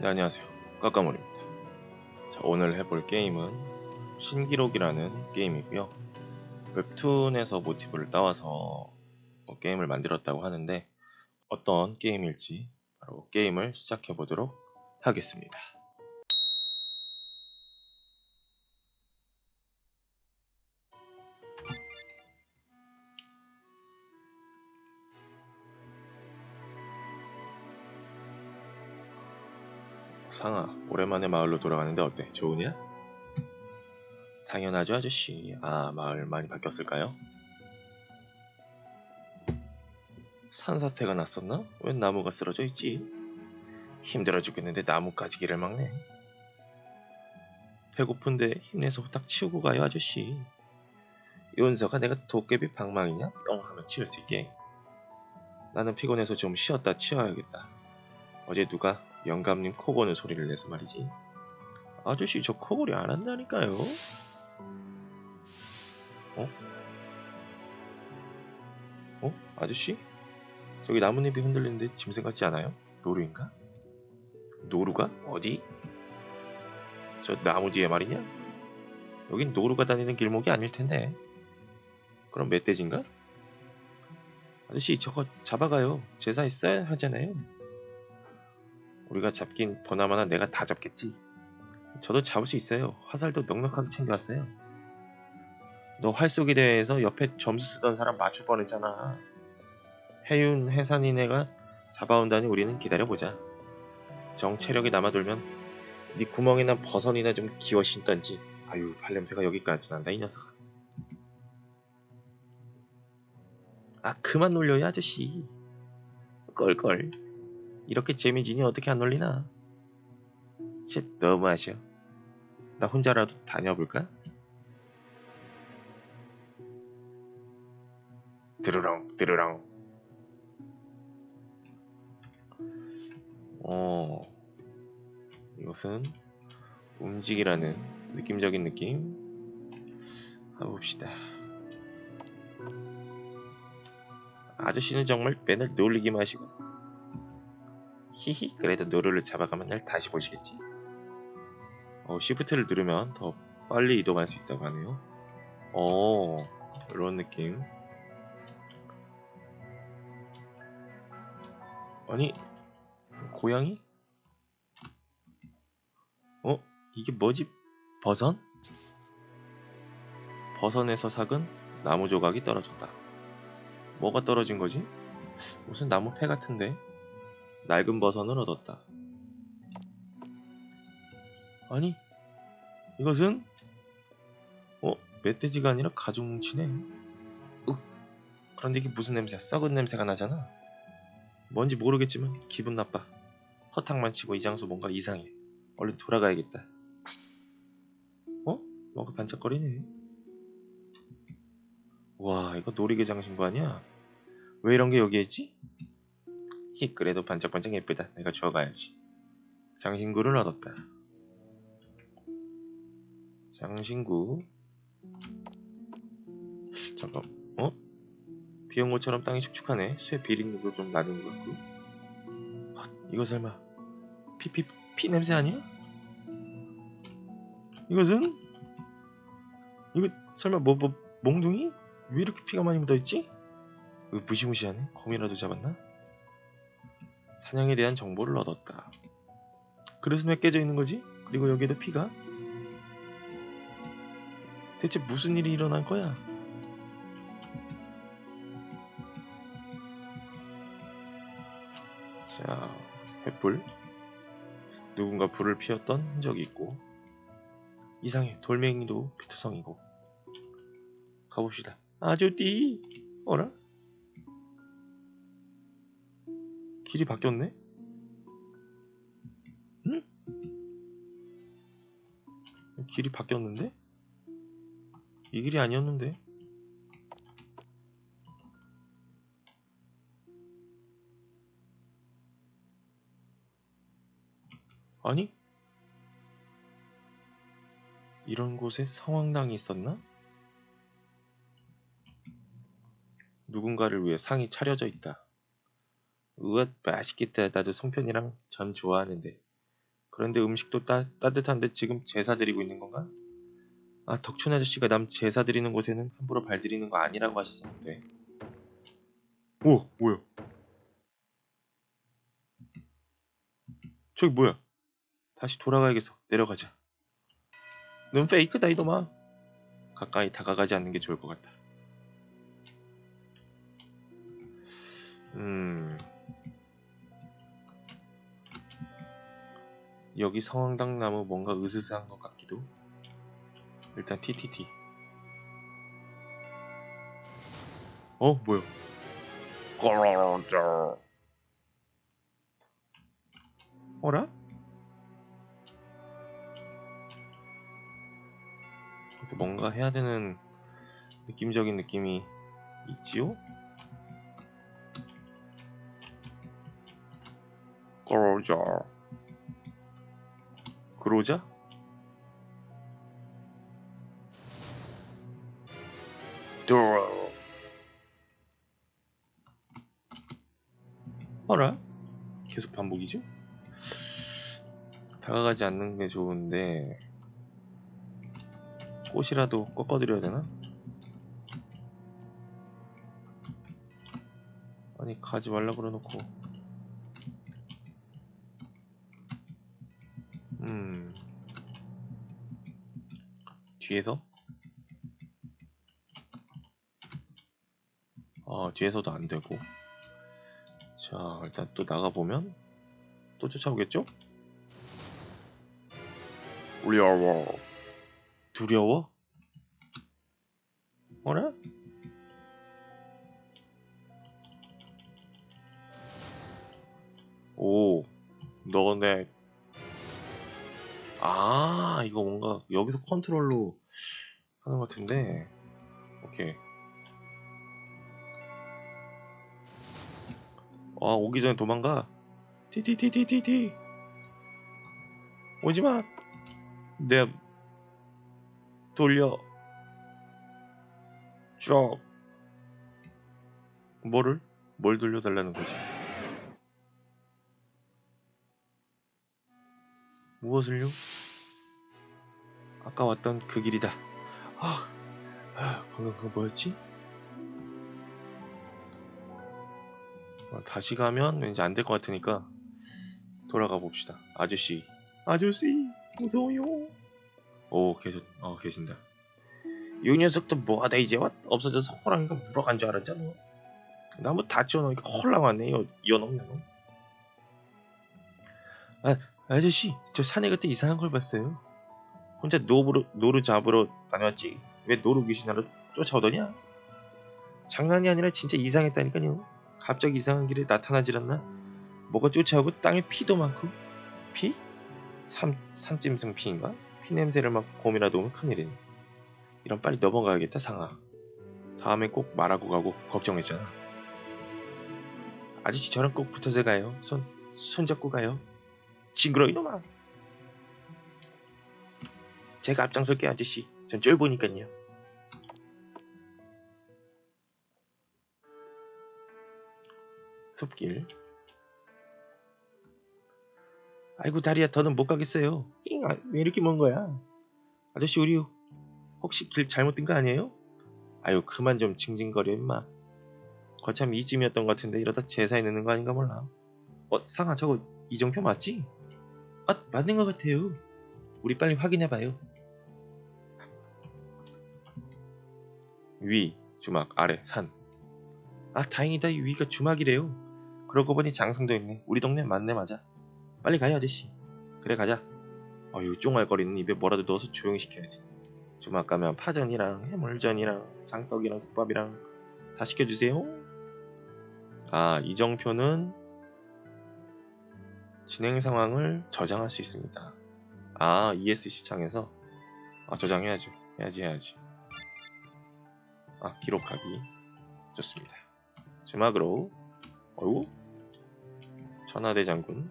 네, 안녕하세요. 까까몰입니다. 자, 오늘 해볼 게임은 신기록이라는 게임이고요. 웹툰에서 모티브를 따와서 뭐 게임을 만들었다고 하는데 어떤 게임일지 바로 게임을 시작해 보도록 하겠습니다. 상아, 오랜만에 마을로 돌아가는데 어때? 좋으냐? 당연하죠, 아저씨. 아, 마을 많이 바뀌었을까요? 산사태가 났었나? 웬 나무가 쓰러져 있지? 힘들어 죽겠는데 길을 막네. 배고픈데 힘내서 후딱 치우고 가요, 아저씨. 윤서가 내가 도깨비 방망이냐? 뿅 하면 치울 수 있게. 나는 피곤해서 좀 쉬었다 치워야겠다. 어제 누가 영감님 코 고는 소리를 내서 말이지. 아저씨 저 코골이 안 한다니까요. 어? 어? 아저씨? 저기 나뭇잎이 흔들리는데 짐승 같지 않아요? 노루인가? 노루가? 어디? 저 나무 뒤에 말이냐? 여긴 노루가 다니는 길목이 아닐 텐데. 그럼 멧돼지인가? 아저씨 저거 잡아가요. 제사 있어야 하잖아요. 우리가 잡긴 보나마나 내가 다 잡겠지. 저도 잡을 수 있어요. 화살도 넉넉하게 챙겨왔어요. 너 활쏘기 대회에서 옆에 점수 쓰던 사람 맞출 뻔했잖아. 해윤 해산이네가 잡아온다니 우리는 기다려보자. 정 체력이 남아돌면 네 구멍이나 버선이나 좀 기워 신던지. 아유 발냄새가 여기까지 난다 이 녀석. 아 그만 놀려요 아저씨. 껄껄. 이렇게 재미지니 어떻게 안 놀리나? 쟤 너무하셔. 나 혼자라도 다녀볼까? 드르렁 드르렁 어 이것은 움직이라는 느낌적인 느낌 해봅시다 아저씨는 정말 맨날 놀리기만 하시고 히히 그래도 노루를 잡아가면 날 다시 보시겠지 어, 시프트를 누르면 더 빨리 이동할 수 있다고 하네요 어 이런 느낌 아니 고양이? 어? 이게 뭐지? 버선? 버선에서 삭은 나무 조각이 떨어졌다 뭐가 떨어진 거지? 무슨 나무 패 같은데? 낡은 버선을 얻었다. 아니, 이것은 어 멧돼지가 아니라 가죽 뭉치네. 윽. 그런데 이게 무슨 냄새야? 썩은 냄새가 나잖아. 뭔지 모르겠지만 기분 나빠. 허탕만 치고 이 장소 뭔가 이상해. 얼른 돌아가야겠다. 어? 뭔가 반짝거리네. 와, 이거 놀이기장 신고 아니야? 왜 이런 게 여기에 있지? 히 그래도 반짝반짝 예쁘다. 내가 주워가야지. 장신구를 얻었다. 장신구. 잠깐, 어? 비온 것처럼 땅이 축축하네. 쇠 비린내도 좀 나는 것 같고. 아, 이거 설마 피피 피 냄새 아니야? 이것은 이거 설마 뭐뭐 몽둥이? 왜 이렇게 피가 많이 묻어있지? 이거 무시무시하네. 거미라도 잡았나? 사냥에 대한 정보를 얻었다. 그릇은 왜 깨져 있는 거지? 그리고 여기에도 피가? 대체 무슨 일이 일어난 거야? 자, 횃불. 누군가 불을 피웠던 흔적이 있고 이상해. 돌멩이도 피투성이고 가봅시다. 아주띠! 어라? 길이 바뀌었네? 응? 길이 바뀌었는데? 이 길이 아니었는데? 아니? 이런 곳에 성황당이 있었나? 누군가를 위해 상이 차려져 있다. 우와 맛있겠다. 나도 송편이랑 전 좋아하는데. 그런데 음식도 따, 따뜻한데 지금 제사 드리고 있는 건가? 아 덕춘 아저씨가 남 제사 드리는 곳에는 함부로 발 들이는 거 아니라고 하셨었는데 오 뭐야? 저기 뭐야? 다시 돌아가야겠어. 내려가자. 넌 페이크다 이놈아. 가까이 다가가지 않는 게 좋을 것 같다. 음 여기 성황당 나무 뭔가 으스스한 것 같기도 일단 TTT 어 뭐야 어라? 그래서 뭔가 해야 되는 느낌적인 느낌이 있지요? 그러자 그러자? 들어 어라? 계속 반복이죠? 다가가지 않는 게 좋은데 꽃이라도 꺾어드려야 되나? 아니 가지 말라 그래놓고 뒤에서? 아 뒤에서도 안 되고 자 일단 또 나가보면 또 쫓아오겠죠? 두려워 두려워? 어라? 오 너네 아 이거 뭔가 여기서 컨트롤로 하는 것 같은데 오케이 아 오기 전에 도망가 티티티티티티 오지마 내 돌려 쭉 뭐를? 뭘 돌려달라는 거지? 무엇을요? 아까 왔던 그 길이다. 아, 아 방금 그거 뭐였지? 어, 다시 가면 왠지 안 될 것 같으니까 돌아가 봅시다. 아저씨, 아저씨, 무서워요. 오, 계셨, 어, 계신다. 이 녀석도 뭐하다 이제 왔 없어져서 호랑이가 물어간 줄 알았잖아. 나무 다 치워놓으니까 홀랑 왔네요. 이놈 이놈. 아, 아저씨, 저 산에 그때 이상한 걸 봤어요. 혼자 노루, 노루 잡으러 다녔지. 왜 노루 귀신하러 쫓아오더냐? 장난이 아니라 진짜 이상했다니까요. 갑자기 이상한 길에 나타나질 않나? 뭐가 쫓아오고 땅에 피도 많고. 피? 삼, 산짐승 피인가? 피 냄새를 맡고 곰이라도 오면 큰일이네. 이런 빨리 넘어가야겠다 상아. 다음에 꼭 말하고 가고 걱정했잖아. 아저씨 저랑 꼭 붙어서 가요. 손, 손 잡고 가요. 징그러 이놈아. 제가 앞장설게 아저씨. 전 쫄보니깐요. 숲길. 아이고 다리야 더는 못 가겠어요. 잉, 아, 왜 이렇게 먼 거야? 아저씨 우리 혹시 길 잘못 든 거 아니에요? 아유 그만 좀 징징거려 임마. 거참 이쯤이었던 것 같은데 이러다 제사에 넣는 거 아닌가 몰라. 어 상아 저거 이정표 맞지? 아 맞는 것 같아요. 우리 빨리 확인해봐요. 위 주막 아래 산. 아 다행이다 이 위가 주막이래요. 그러고 보니 장성도 있네. 우리 동네 맞네 맞아. 빨리 가요 아저씨. 그래 가자. 아유 쫑알거리는 입에 뭐라도 넣어서 조용히 시켜야지. 주막 가면 파전이랑 해물전이랑 장떡이랑 국밥이랑 다 시켜주세요. 아 이정표는 진행 상황을 저장할 수 있습니다. 아 ESC 창에서 아 저장해야죠. 해야지 해야지. 아 기록하기 좋습니다. 주막으로 어이구 천하대장군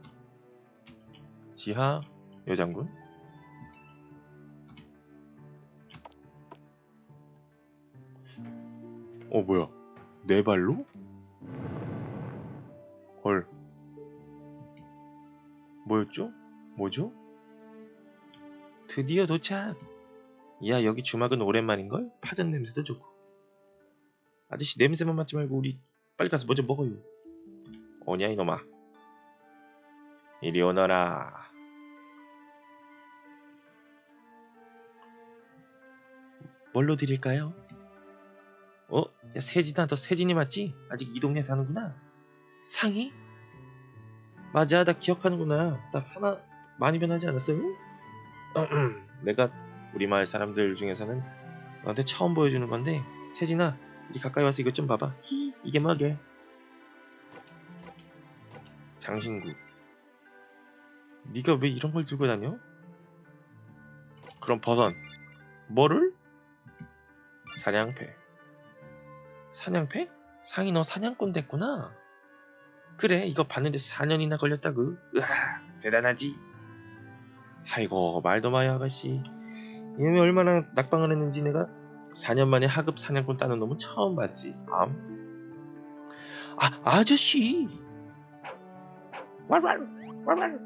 지하 여장군 어 뭐야 네 발로? 헐 뭐였죠? 뭐죠? 드디어 도착. 야 여기 주막은 오랜만인걸? 파전 냄새도 좋고. 아저씨 냄새만 맡지 말고 우리 빨리 가서 먼저 먹어요. 오냐 이놈아. 이리 오너라. 뭘로 드릴까요? 어? 야, 세진아, 너 세진이 맞지? 아직 이 동네 사는구나. 상이? 맞아, 나 기억하는구나. 나 하나 많이 변하지 않았어요? 내가 우리 마을 사람들 중에서는 너한테 처음 보여주는 건데, 세진아, 이리 가까이 와서 이것 좀 봐봐. 히, 이게 뭐게? 장신구. 네가 왜 이런 걸 들고 다녀? 그럼 버선. 뭐를? 사냥패. 사냥패? 상이 너 사냥꾼 됐구나. 그래, 이거 봤는데 4년이나 걸렸다고. 으아, 대단하지. 아이고, 말도 마요, 아가씨. 이놈이 얼마나 낙방을 했는지 내가 4년 만에 하급 사냥꾼 따는 놈은 처음 봤지. 암. 아, 아저씨! 왈왈, 왈왈.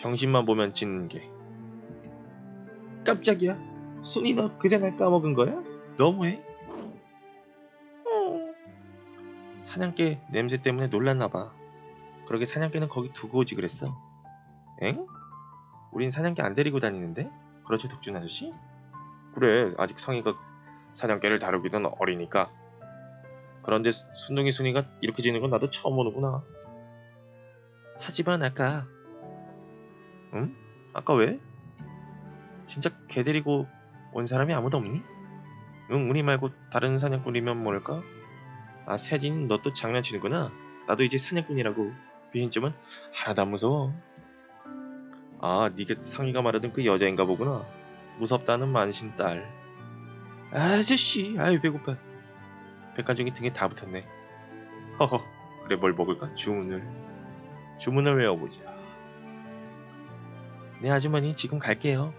병신만 보면 짖는 게. 깜짝이야. 순이 너 그새 날 까먹은 거야? 너무해? 어. 사냥개 냄새 때문에 놀랐나 봐. 그러게 사냥개는 거기 두고 오지 그랬어. 엥? 우린 사냥개 안 데리고 다니는데? 그렇죠 덕준 아저씨? 그래 아직 성이가 사냥개를 다루기는 어리니까. 그런데 순둥이 순이가 이렇게 지는 건 나도 처음 보는구나. 하지만 아까 응? 아까 왜? 진짜 개 데리고 온 사람이 아무도 없니? 응, 우리 말고 다른 사냥꾼이면 뭘까? 아, 세진, 너 또 장난치는구나. 나도 이제 사냥꾼이라고. 비신점은 하나도 안 무서워. 아, 네가 상의가 말하던 그 여자인가 보구나. 무섭다는 만신 딸. 아저씨, 아유 배고파. 백가정이 등에 다 붙었네. 허허, 그래 뭘 먹을까? 주문을. 주문을 외워보자. 네 아주머니 지금 갈게요.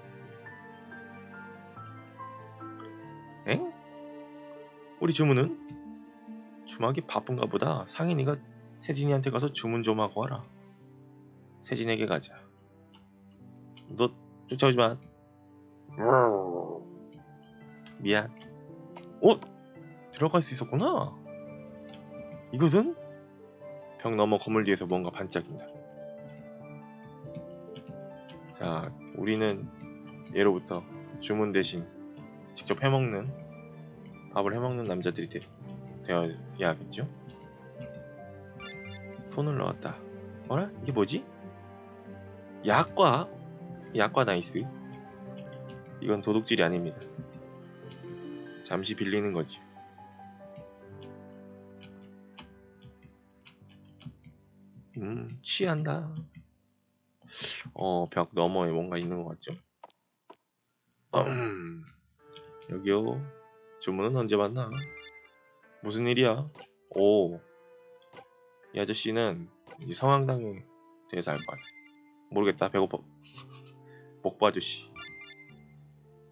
엥? 우리 주문은? 주막이 바쁜가 보다. 상인이가 세진이한테 가서 주문 좀 하고 와라. 세진에게 가자. 너 쫓아오지 마. 미안. 어? 들어갈 수 있었구나. 이것은? 벽 너머 건물 뒤에서 뭔가 반짝인다. 자, 우리는 예로부터 주문 대신 직접 해먹는 밥을 해먹는 남자들이 되, 되어야겠죠? 손을 넣었다. 어라? 이게 뭐지? 약과? 약과 나이스. 이건 도둑질이 아닙니다. 잠시 빌리는 거지. 음, 취한다. 어, 벽 너머에 뭔가 있는 것 같죠? 음, 여기요. 주문은 언제 받나? 무슨 일이야? 오, 이 아저씨는 이 성황당에 대해서 알 것 같아. 모르겠다. 배고파. 목보 아저씨.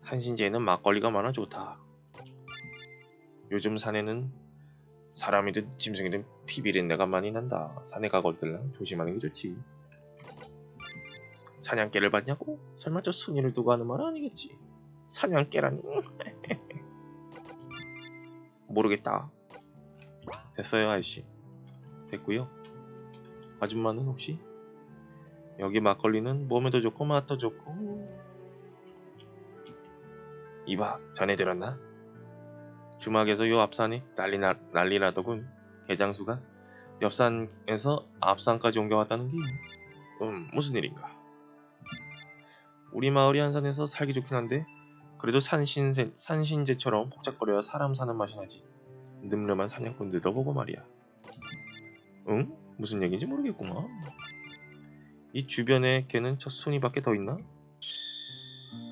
산신제에는 막걸리가 많아 좋다. 요즘 산에는 사람이든 짐승이든 피비린내가 많이 난다. 산에 가거들랑 조심하는 게 좋지. 사냥개를 봤냐고? 설마 저 순이를 두고 하는 말 아니겠지? 사냥개라니? 모르겠다. 됐어요, 아저씨. 됐고요. 아줌마는 혹시? 여기 막걸리는 몸에도 좋고 맛도 좋고 이봐, 자네 들었나? 주막에서 요 앞산이 난리 나, 난리 나더군. 개장수가 옆산에서 앞산까지 옮겨왔다는 게 음, 무슨 일인가? 우리 마을이 한산에서 살기 좋긴 한데 그래도 산신세, 산신제처럼 복잡거려야 사람 사는 맛이 나지. 늠름한 사냥꾼들도 보고 말이야. 응? 무슨 얘기인지 모르겠구만. 이 주변에 걔는 저 순이밖에 더 있나?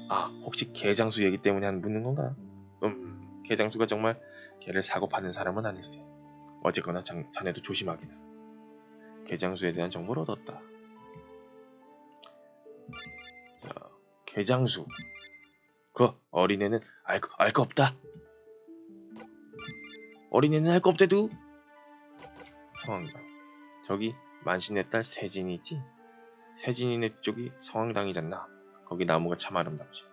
아, 혹시 개장수 얘기 때문에 한 묻는 건가? 음, 개장수가 정말 개를 사고 파는 사람은 아닐세. 어쨌거나 장, 자네도 조심하기나. 개장수에 대한 정보를 얻었다. 자, 개장수. 그 어린애는 알거알거 없다. 어린애는 알 거 없대도. 상황이다. 저기 만신의 딸 세진이 있지? 세진이네 쪽이 성황당이잖나. 거기 나무가 참 아름답지.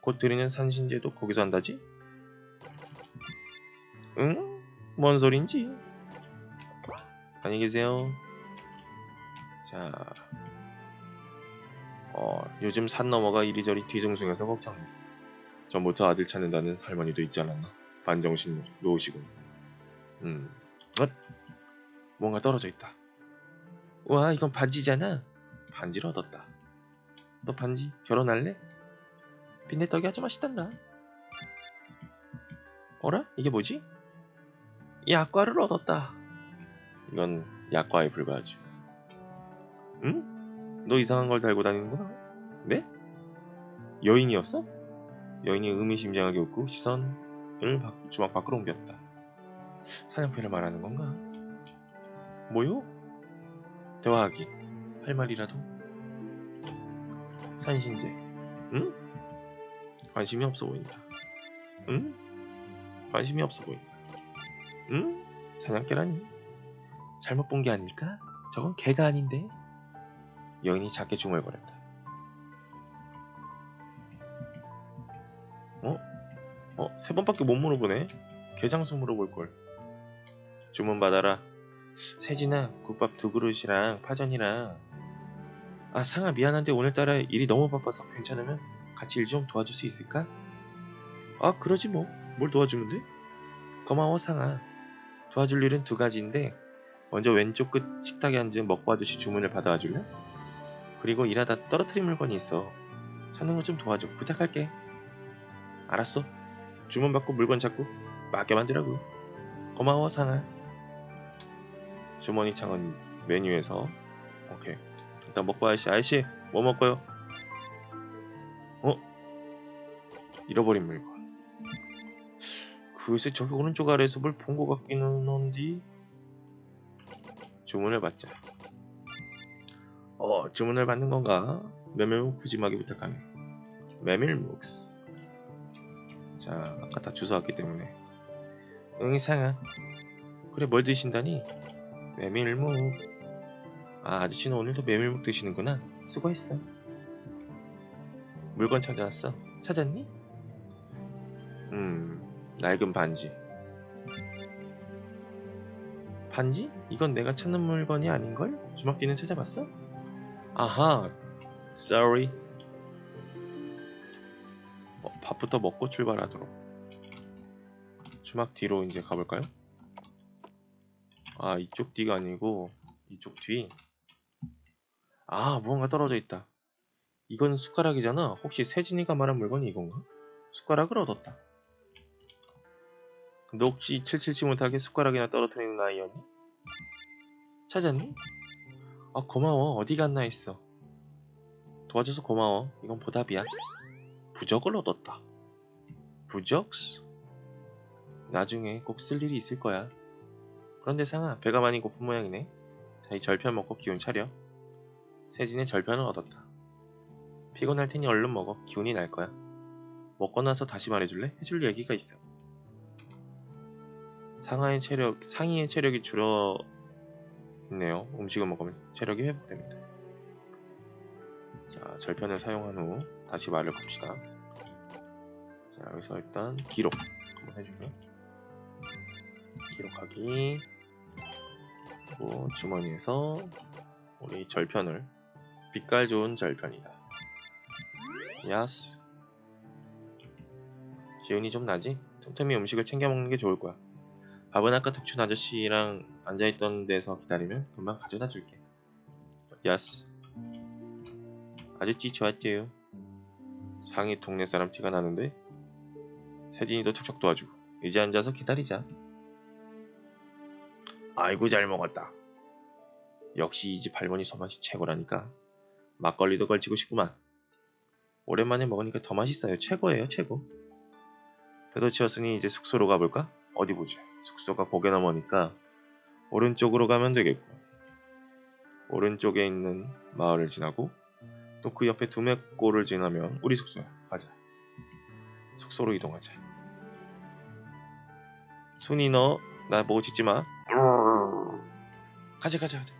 곧 드리는 산신제도 거기서 한다지? 응? 뭔 소린지? 안녕히 계세요. 자, 어, 요즘 산 넘어가 이리저리 뒤숭숭해서 걱정했어. 전부터 아들 찾는다는 할머니도 있지 않았나? 반정신 놓으시고. 음, 엇? 뭔가 떨어져 있다. 와, 이건 반지잖아. 반지를 얻었다. 너 반지 결혼할래? 빈대떡이 아주 맛있단다. 어라? 이게 뭐지? 약과를 얻었다. 이건 약과에 불과하지. 응? 너 이상한 걸 달고 다니는구나. 네? 여인이었어? 여인이 의미심장하게 웃고 시선을 밖- 주막 밖으로 옮겼다. 사냥패를 말하는 건가? 뭐요? 대화하기. 할 말이라도? 산신제. 응? 관심이 없어 보인다. 응? 관심이 없어 보인다. 응? 사냥개라니? 잘못 본 게 아닐까? 저건 개가 아닌데? 여인이 작게 중얼거렸다. 어? 어? 세 번밖에 못 물어보네? 개장수 물어볼 걸. 주문 받아라. 세진아, 국밥 두 그릇이랑 파전이랑. 아, 상아 미안한데 오늘따라 일이 너무 바빠서 괜찮으면 같이 일 좀 도와줄 수 있을까? 아, 그러지 뭐. 뭘 도와주면 돼? 고마워, 상아. 도와줄 일은 두 가지인데 먼저 왼쪽 끝 식탁에 앉은 먹고 아저씨 주문을 받아와 줄래? 그리고 일하다 떨어뜨린 물건이 있어. 찾는 거 좀 도와줘. 부탁할게. 알았어. 주문 받고 물건 찾고 맞게 만들라고. 고마워, 상아. 주머니 창은 메뉴에서 오케이. 일단 먹고 아저씨, 아저씨 뭐 먹고요? 어? 잃어버린 물건. 글쎄 저기 오른쪽 아래에서 뭘 본 것 같기는 한디. 주문을 받자. 어, 주문을 받는 건가? 메밀묵 푸짐하게 부탁하네. 메밀묵스. 자, 아까 다 주워왔기 때문에. 응, 이상아. 그래, 뭘 드신다니? 메밀묵. 아, 아저씨는 오늘도 메밀묵 드시는구나. 수고했어. 물건 찾아왔어. 찾았니? 음, 낡은 반지. 반지? 이건 내가 찾는 물건이 아닌걸? 주먹뒤는 찾아봤어? 아하, sorry. 어, 밥부터 먹고 출발하도록. 주막 뒤로 이제 가볼까요? 아, 이쪽 뒤가 아니고 이쪽 뒤. 아, 무언가 떨어져 있다. 이건 숟가락이잖아. 혹시 세진이가 말한 물건이 이건가? 숟가락을 얻었다. 너 혹시 칠칠치 못하게 숟가락이나 떨어뜨리는 아이였니? 찾았니? 아 고마워 어디 갔나 했어 도와줘서 고마워 이건 보답이야 부적을 얻었다 부적스? 나중에 꼭 쓸 일이 있을 거야 그런데 상아 배가 많이 고픈 모양이네 자 이 절편 먹고 기운 차려 세진의 절편을 얻었다 피곤할 테니 얼른 먹어 기운이 날 거야 먹고 나서 다시 말해줄래? 해줄 얘기가 있어 상하의 체력, 상의의 체력이 줄어 있네요. 음식을 먹으면 체력이 회복됩니다. 자, 절편을 사용한 후 다시 말을 봅시다. 자, 여기서 일단 기록 한번 해주면 기록하기 그리고 주머니에서 우리 절편을 빛깔 좋은 절편이다. 야스 기운이 좀 나지? 틈틈이 음식을 챙겨 먹는 게 좋을 거야. 밥은 아까 덕춘 아저씨랑 앉아있던 데서 기다리면 금방 가져다 줄게. 야스. 아저씨 좋았지요. 상이 동네 사람 티가 나는데 세진이도 척척 도와주고 이제 앉아서 기다리자. 아이고 잘 먹었다. 역시 이 집 할머니 손맛이 최고라니까. 막걸리도 걸치고 싶구만. 오랜만에 먹으니까 더 맛있어요. 최고예요 최고. 배도 채웠으니 이제 숙소로 가볼까? 어디 보자. 숙소가 고개 넘으니까 오른쪽으로 가면 되겠고 오른쪽에 있는 마을을 지나고 또 그 옆에 두맥골을 지나면 우리 숙소야. 가자. 숙소로 이동하자. 순이 너 나 보고 짖지 마. 가자 가자 가자.